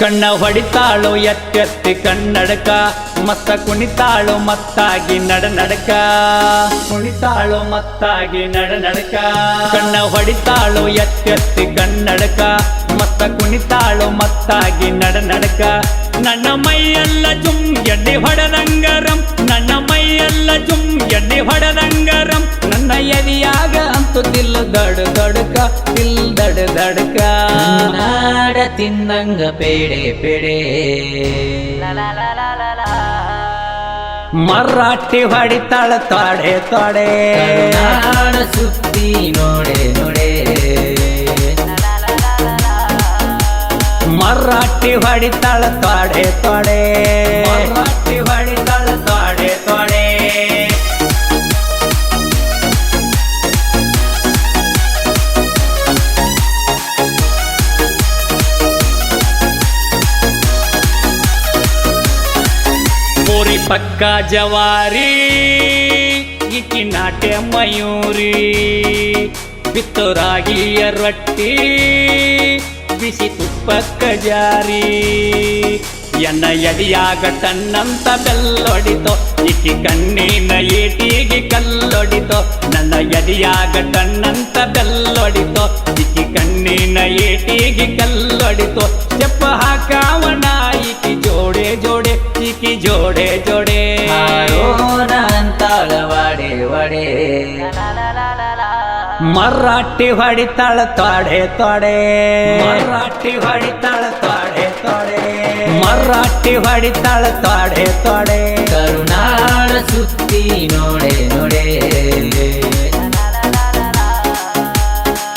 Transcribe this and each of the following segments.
ಕಣ್ಣ ಹೊಡಿತಾಳು, ಎತ್ತೆತ್ತಿ ಕನ್ನಡಕ ಮತ್ತ ಕುಣಿತಾಳು, ಮತ್ತಾಗಿ ನಡ ನಡಕ ಕುಣಿತಾಳು, ಮತ್ತಾಗಿ ನಡ ನಡಕ ಕಣ್ಣ ಹೊಡಿತಾಳು, ಎತ್ತೆತ್ತಿ ಕನ್ನಡಕ ಮತ್ತ ಕುಣಿತಾಳು, ಮತ್ತಾಗಿ ನಡ ನಡಕ ನನ್ನ ಮೈಯೆಲ್ಲ ಜುಮ್ ಎಣ್ಣೆ ಹೊಡದಂಗರಂ. ನನ್ನ ಮೈಯೆಲ್ಲ ಜುಮ್ ಎಣ್ಣೆ ಹೊಡದಂಗರಂ. ನನ್ನ ಎದಿಯಾಗ ಅಂತು ದಿಲ್ ದಡ ದಡಕ ತಿಲ್ ದಡ ದಡಕ. ನಾಡ ತಿಂದಂಗ ಪೇಡೆ ಪೇಡೆ. ಮರಾಠಿ ಹೊಡಿತಾಳ ತೊಡೆ ತೊಡೆ. ನಾಡ ಸುತ್ತಿ ನೋಡೆ ನೋಡೆ. ಮರಾಠಿ ಹೊಡಿತಾಳ ತೊಡೆ ತೊಡೆ. ಪಕ್ಕ ಜವಾರಿ ಇಕ್ಕಿ ನಾಟ್ಯ ಮಯೂರಿ. ಬಿತ್ತರಾಗಿಯ ರೊಟ್ಟಿ, ಬಿಸಿ ತುಪ್ಪಕ್ಕ ಜಾರಿ. ಎನ್ನ ಎದಿಯಾಗ ತನ್ನಂತ ಬೆಲ್ಲೊಡಿತೋ ಇಕ್ಕಿ ಕಣ್ಣಿನ ಏಟಿಗೆ ಕಲ್ಲೊಡಿತೋ. ನನ್ನ ಎದಿಯಾಗ ತನ್ನಂತ ಬೆಲ್ಲೊಡಿತೋ ಇಕ್ಕಿ ಕಣ್ಣಿನ ಏಟಿಗೆ ಕಲ್ಲೊಡಿತೋ. ಚೆಪ್ಪ ಹಾಕಾವನ ಮರಾಠಿ ಹೊಡಿತಾಳ ತೊಡೆ ತೊಡೆ. ಮರಾಠಿ ಹೊಡಿತಾಳ ತೊಡೆ ತೊಡೆ. ಮರಾಠಿ ಹೊಡಿತಾಳ ತೊಡೆ ತೊಡೆ. ಕರುಣಾಳ ಸುತ್ತಿ ನೋಡೆ ನೋಡೆ.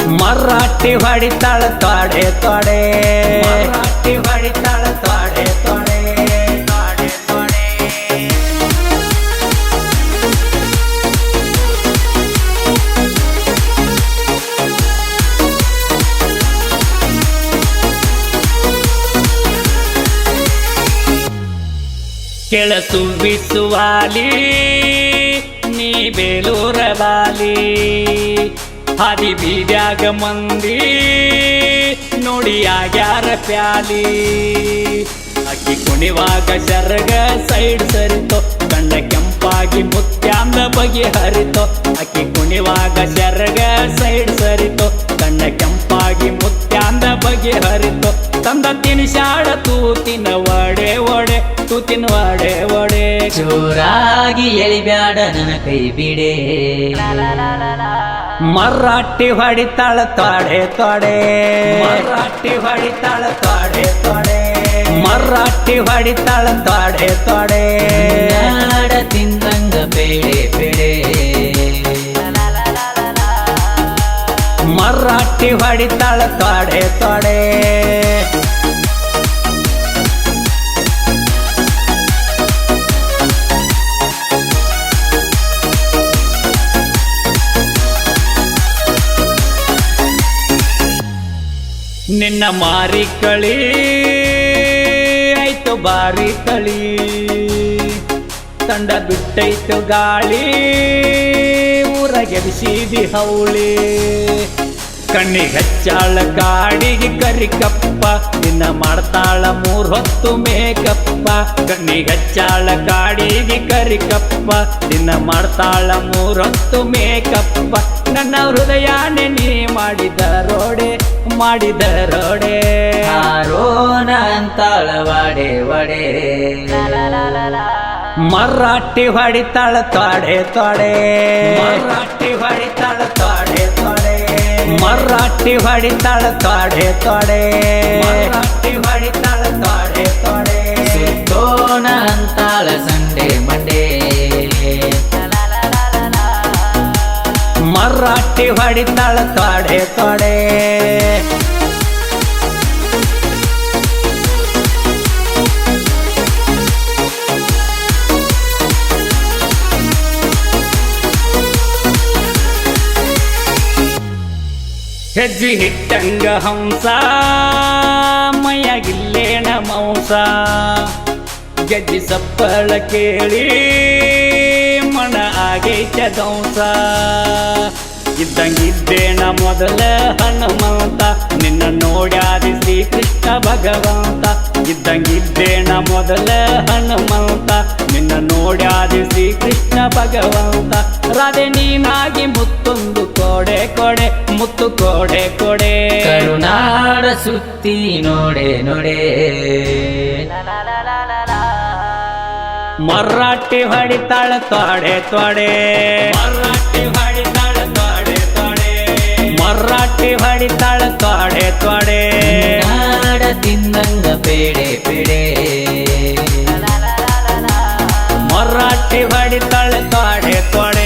ಮರಾಠಿ ಹೊಡಿತಾಳ ತೊಡೆ ತೊಡೆ. ಮರಾಠಿ ಕೆಳಸು ಬಿಸುವಾಲಿ, ನೀ ಬೇಲೂರ ಬಾಲಿ. ಹಾದಿ ಬೀದ್ಯಾಗ ಮಂದಿ, ನೋಡಿ ಆಗ್ಯಾರ ಪ್ಯಾಲಿ. ಅಕ್ಕಿ ಕುಣಿವಾಗ ಜರಗ, ಸೈಡ್ ಸರಿತೋ, ಕಣ್ಣ ಕೆಂಪಾಗಿ ಮುತ್ಯಾಂದ ಬಗೆ ಹರಿತೋ, ಅಕ್ಕಿ ತೂತಿನ ಒಡೆ ಒಡೆ ಜೋರಾಗಿ ಎಳಿಬ್ಯಾಡ ನನ್ನ ಕೈ ಬಿಡೆ. ಮರಾಠಿ ಹೊಡಿತಾಳ ತೊಡೆ ತೊಡೆ. ಮರಾಠಿ ಹೊಡಿತಾಳ ತೊಡೆ ತೊಡೆ. ಮರಾಠಿ ಹೊಡಿತಾಳ ತೊಡೆ ತೊಡೆ. ನಾಡ ತಿಂದಂಗ ಪೇಡೆ ಪೇಡೆ ಮರಾಠಿ ಹೊಡಿತಾಳ ತೊಡೆ ತೊಡೆ. ನಿನ್ನ ಮಾರಿ ಕಳಿ. ಆಯ್ತು ಬಾರಿ ಕಳಿ ತಂಡ ಬಿಟ್ಟೈತು ಗಾಳಿ. ಊರಗೆ ಬಿಸಿದಿ ಹೌಳಿ. ಕಣ್ಣಿ ಹೆಚ್ಚಾಳ ಕಾಡಿಗೆ ಕರಿಕಪ್ಪ. ನಿನ್ನ ಮಾಡ್ತಾಳ ಮೂರ್ ಹೊತ್ತು ಮೇಕಪ್ಪ. ಕಣ್ಣಿಗೆ ಹಚ್ಚಾಳ ಕಾಡಿಗೆ ಕರಿ ಕಪ್ಪ ನಿನ್ನ ಮಾಡ್ತಾಳ ಮೂರ್ ಹೊತ್ತು ಮೇಕಪ್ಪ. ನನ್ನ ಹೃದಯಾನೆ ನೀ ಮಾಡಿದ ರೋಡೆ. ಮಾಡಿದ ರೋಡೆ. ಅಂತಾಳ ಮರಾಟಿವಾಡಿ ತಳ ಮರಾಠಿ ಹೊಡಿತಾಳ ತೊಡೆ ತೊಡೆ. ಮರಾಠಿ ಹೊಡಿತಾಳ ತೊಡೆ ತೊಡೆ. ಮರಾಠಿ ಹೊಡಿತಾಳ ತೊಡೆ ತೊಡೆ. ಮರಾಠಿ ಹೊಡಿತಾಳ ತೊಡೆ ತೊಡೆ. ಸುತ್ತೋಣ ಅಂತಾಳ ಸಂಡೆ ಮಂಡೆ. ಮರಾಠಿ ಹೊಡಿತಾಳ ತೊಡೆ ತೊಡೆ. ಹೆಜ್ಜಿ ಹಿಟ್ಟಂಗ ಹಂಸ. ಮೈಯಾಗಿಲ್ಲೇಣ ಮಾಂಸ. ಗೆಜ್ಜಿ ಸಪ್ಪಳ ಕೇಳಿ ಮಣ ಆಗೈತ ದೌಸ. ಇದ್ದಂಗಿದ್ದೇನ ಮೊದಲ ಹನುಮಂತ? ನಿನ್ನ ನೋಡ್ಯ ಭಗವಂತ. ಇದ್ದಂಗಿದ್ದೇಣ ಮೊದಲ ಹನುಮಂತ? ನಿನ್ನ ನೋಡ್ಯಾದಿ ಶ್ರೀಕೃಷ್ಣ ಭಗವಂತ. ರಾಧೆ ನೀನಾಗಿ ಮುತ್ತೊಂದು ಕೊಡೆ ಕೊಡೆ ಮುತ್ತು ಕೊಡೆ ಕೊಡೆ. ಕರುಣಾಡ ಸುತ್ತಿ ನೋಡೆ ನೋಡೆ. ಮರಾಠಿ ಹೊಡಿತಾಳ ತೊಡೆ ತೊಡೆ. ಹೊಡಿತಾಳ ತೊಡೆ ತೊಡೆ. ನಾಡ ತಿಂದಂಗ ಬೇಡೆ ಪೇಡೆ. ಮರಾಠಿ ಹೊಡಿತಾಳ ತೊಡೆ ತೊಡೆ.